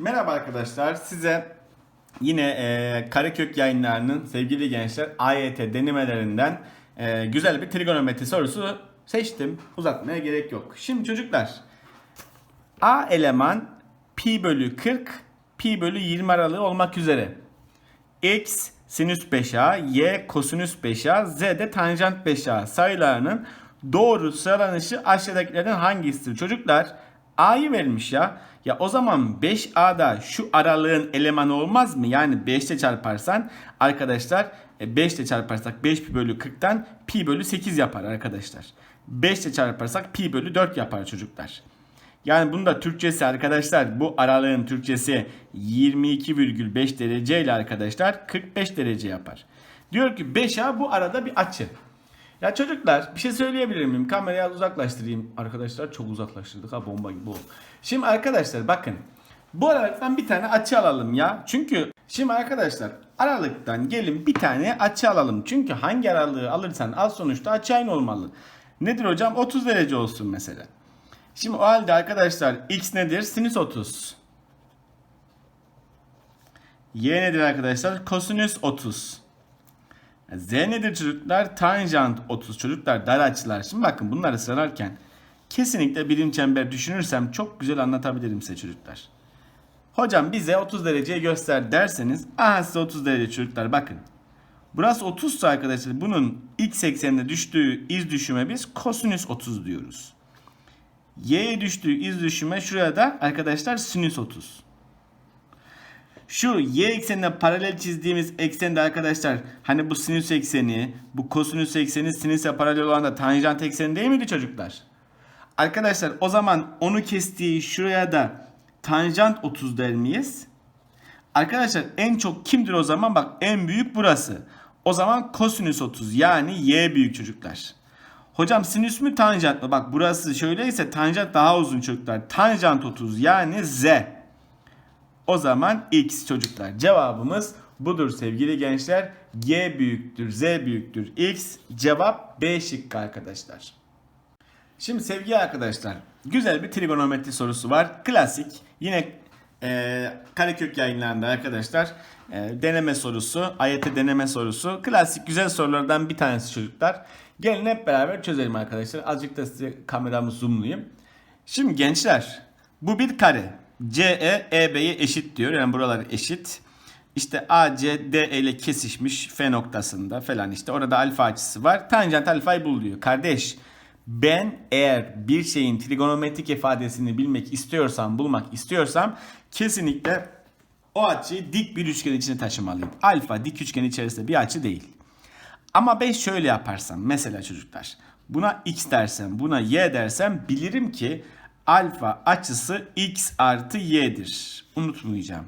Merhaba arkadaşlar. Size yine e, Karekök yayınlarının sevgili gençler AYT denemelerinden e, güzel bir trigonometri sorusu seçtim. Uzatmaya gerek yok. Şimdi çocuklar A eleman pi bölü 40 pi bölü 20 aralığı olmak üzere x sinüs 5a, y kosinüs 5a, z de tanjant 5a sayılarının doğru sıralanışı aşağıdakilerden hangisidir? Çocuklar a'yı vermiş ya. Ya o zaman 5a'da şu aralığın elemanı olmaz mı? Yani 5 ile çarparsan arkadaşlar 5 ile çarparsak 5 pi bölü 40'tan pi bölü 8 yapar arkadaşlar. 5 ile çarparsak pi bölü 4 yapar çocuklar. Yani bunun da Türkçesi arkadaşlar bu aralığın Türkçesi 22,5 derece ile arkadaşlar 45 derece yapar. Diyor ki 5A bu arada bir açı. Ya çocuklar bir şey söyleyebilir miyim? Kamerayı uzaklaştırayım. Arkadaşlar çok uzaklaştırdık ha bomba gibi oldu. Şimdi arkadaşlar bakın. Bu aralıktan bir tane açı alalım ya. Çünkü şimdi arkadaşlar aralıktan gelin bir tane açı alalım. Çünkü hangi aralığı alırsan al sonuçta açı aynı olmalı. Nedir hocam? 30 derece olsun mesela. Şimdi o halde arkadaşlar x nedir? Sinüs 30. Y nedir arkadaşlar? Kosinüs 30. Z nedir çocuklar? Tanjant 30. Çocuklar dar açılar. Şimdi bakın bunları sıralarken kesinlikle birim çember düşünürsem çok güzel anlatabilirim size çocuklar. Hocam bize 30 dereceyi göster derseniz aha size 30 derece çocuklar bakın. Burası 30 ise arkadaşlar bunun x eksenine düştüğü iz düşüme biz kosinüs 30 diyoruz. Y'ye düştüğü iz düşüme şuraya da arkadaşlar sinüs 30. Şu y eksenine paralel çizdiğimiz eksende arkadaşlar hani bu sinüs ekseni, bu kosinüs ekseni sinüse paralel olan da tanjant ekseni değil miydi çocuklar? Arkadaşlar o zaman onu kestiği şuraya da tanjant 30 der miyiz? Arkadaşlar en çok kimdir o zaman? Bak en büyük burası. O zaman kosinüs 30 yani y büyük çocuklar. Hocam sinüs mü tanjant mı? Bak burası şöyleyse tanjant daha uzun çocuklar. Tanjant 30 yani z. O zaman x çocuklar. Cevabımız budur sevgili gençler. Y büyüktür, z büyüktür, x. Cevap B şıkkı arkadaşlar. Şimdi sevgili arkadaşlar güzel bir trigonometri sorusu var. Klasik yine e, Karekök yayınlarında arkadaşlar e, deneme sorusu, AYT deneme sorusu. Klasik güzel sorulardan bir tanesi çocuklar. Gelin hep beraber çözelim arkadaşlar. Azıcık da size kameramı zoomlayayım. Şimdi gençler bu bir kare. CE EB'ye eşit diyor. Yani buralar eşit. İşte AC DE ile kesişmiş F noktasında falan işte orada alfa açısı var. Tanjant alfayı bul diyor. Kardeş ben eğer bir şeyin trigonometrik ifadesini bilmek istiyorsam, bulmak istiyorsam kesinlikle o açıyı dik bir üçgen içine taşımalıyım. Alfa dik üçgen içerisinde bir açı değil. Ama ben şöyle yaparsam mesela çocuklar buna x dersem buna y dersem bilirim ki alfa açısı x artı y'dir. Unutmayacağım.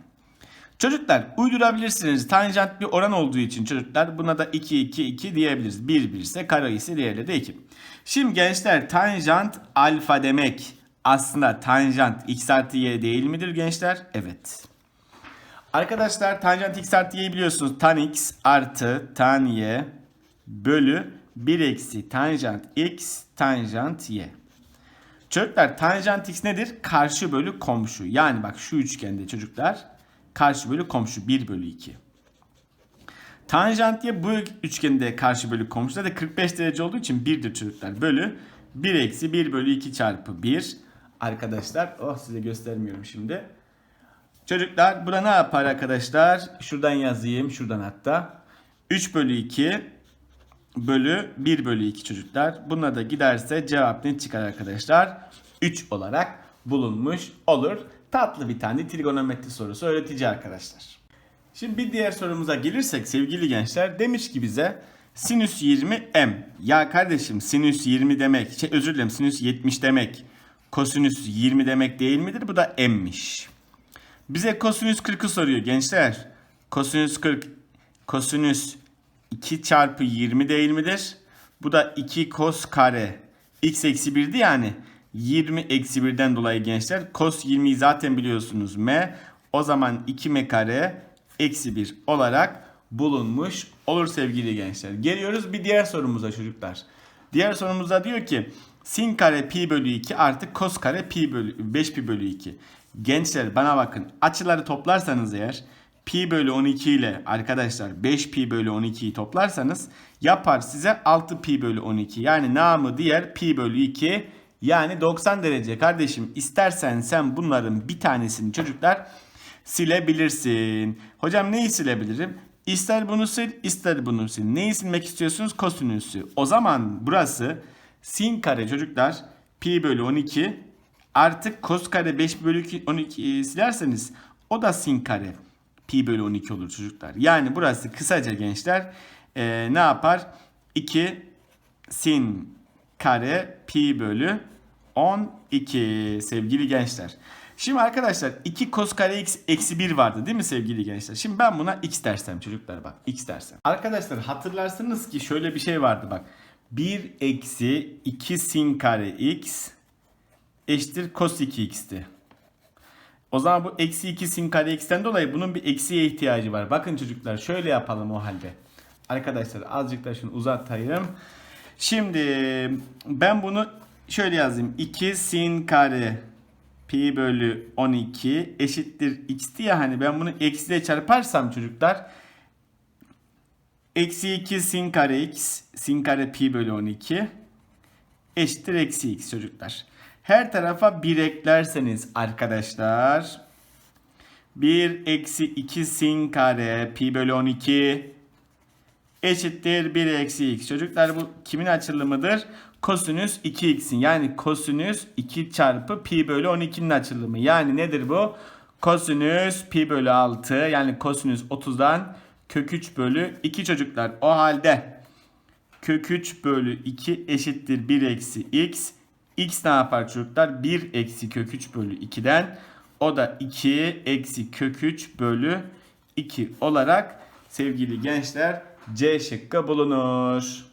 Çocuklar uydurabilirsiniz. Tanjant bir oran olduğu için çocuklar buna da 2 2 2 diyebiliriz. 1 1 ise kare ise diğeri de 2. Şimdi gençler tanjant alfa demek aslında tanjant x artı y değil midir gençler? Evet. Arkadaşlar tanjant x artı y'yi biliyorsunuz. Tan x artı tan y bölü 1 eksi tanjant x tanjant y. Çocuklar tanjant x nedir? Karşı bölü komşu. Yani bak şu üçgende çocuklar karşı bölü komşu 1 bölü 2. Tanjant y bu üçgende karşı bölü komşu da 45 derece olduğu için 1'dir çocuklar. Bölü 1 eksi 1 bölü 2 çarpı 1. Arkadaşlar oh size göstermiyorum şimdi. Çocuklar burada ne yapar arkadaşlar? Şuradan yazayım şuradan hatta. 3 bölü 2 bölü 1 bölü 2 çocuklar. Buna da giderse cevap ne çıkar arkadaşlar? 3 olarak bulunmuş olur. Tatlı bir tane trigonometri sorusu öğretici arkadaşlar. Şimdi bir diğer sorumuza gelirsek sevgili gençler demiş ki bize sinüs 20 m. Ya kardeşim sinüs 20 demek, şey özür dilerim sinüs 70 demek, kosinüs 20 demek değil midir? Bu da m'miş. Bize kosinüs 40'ı soruyor gençler. Kosinüs 40, kosinüs 2 çarpı 20 değil midir? Bu da 2 kos kare x eksi 1'di yani. 20 eksi 1'den dolayı gençler. Kos 20'yi zaten biliyorsunuz m. O zaman 2m kare eksi 1 olarak bulunmuş olur sevgili gençler. Geliyoruz bir diğer sorumuza çocuklar. Diğer sorumuzda diyor ki sin kare pi bölü 2 artı kos kare pi bölü 5 pi bölü 2. Gençler bana bakın açıları toplarsanız eğer pi bölü 12 ile arkadaşlar 5 pi bölü 12'yi toplarsanız yapar size 6 pi bölü 12. Yani namı diğer pi bölü 2 yani 90 derece kardeşim istersen sen bunların bir tanesini çocuklar silebilirsin. Hocam neyi silebilirim? İster bunu sil, ister bunu sil. Neyi silmek istiyorsunuz? Kosinüsü. O zaman burası sin kare çocuklar pi bölü 12 artık kos kare 5 bölü 12 silerseniz o da sin kare pi bölü 12 olur çocuklar. Yani burası kısaca gençler eee, ne yapar? 2 sin kare pi bölü 12 sevgili gençler. Şimdi arkadaşlar 2 kos kare x eksi 1 vardı değil mi sevgili gençler? Şimdi ben buna x dersem çocuklar bak x dersem. Arkadaşlar hatırlarsınız ki şöyle bir şey vardı bak. 1 eksi 2 sin kare x eşittir cos 2x'ti. O zaman bu eksi 2 sin kare x'ten dolayı bunun bir eksiye ihtiyacı var. Bakın çocuklar şöyle yapalım o halde. Arkadaşlar azıcık da şunu uzatayım. Şimdi ben bunu şöyle yazayım. 2 sin kare pi bölü 12 eşittir x'ti ya hani ben bunu eksiyle çarparsam çocuklar eksi 2 sin kare x sin kare pi bölü 12 eşittir eksi x çocuklar. Her tarafa 1 eklerseniz arkadaşlar 1 eksi 2 sin kare pi bölü 12 eşittir 1 eksi x. Çocuklar bu kimin açılımıdır? Kosinüs 2x'in yani kosinüs 2 çarpı pi bölü 12'nin açılımı. Yani nedir bu? Kosinüs pi bölü 6 yani kosinüs 30'dan kök 3 bölü 2 çocuklar. O halde kök 3 bölü 2 eşittir 1 eksi x. x ne yapar çocuklar? 1 eksi kök 3 bölü 2'den o da 2 eksi kök 3 bölü 2 olarak sevgili gençler C şıkkı bulunur.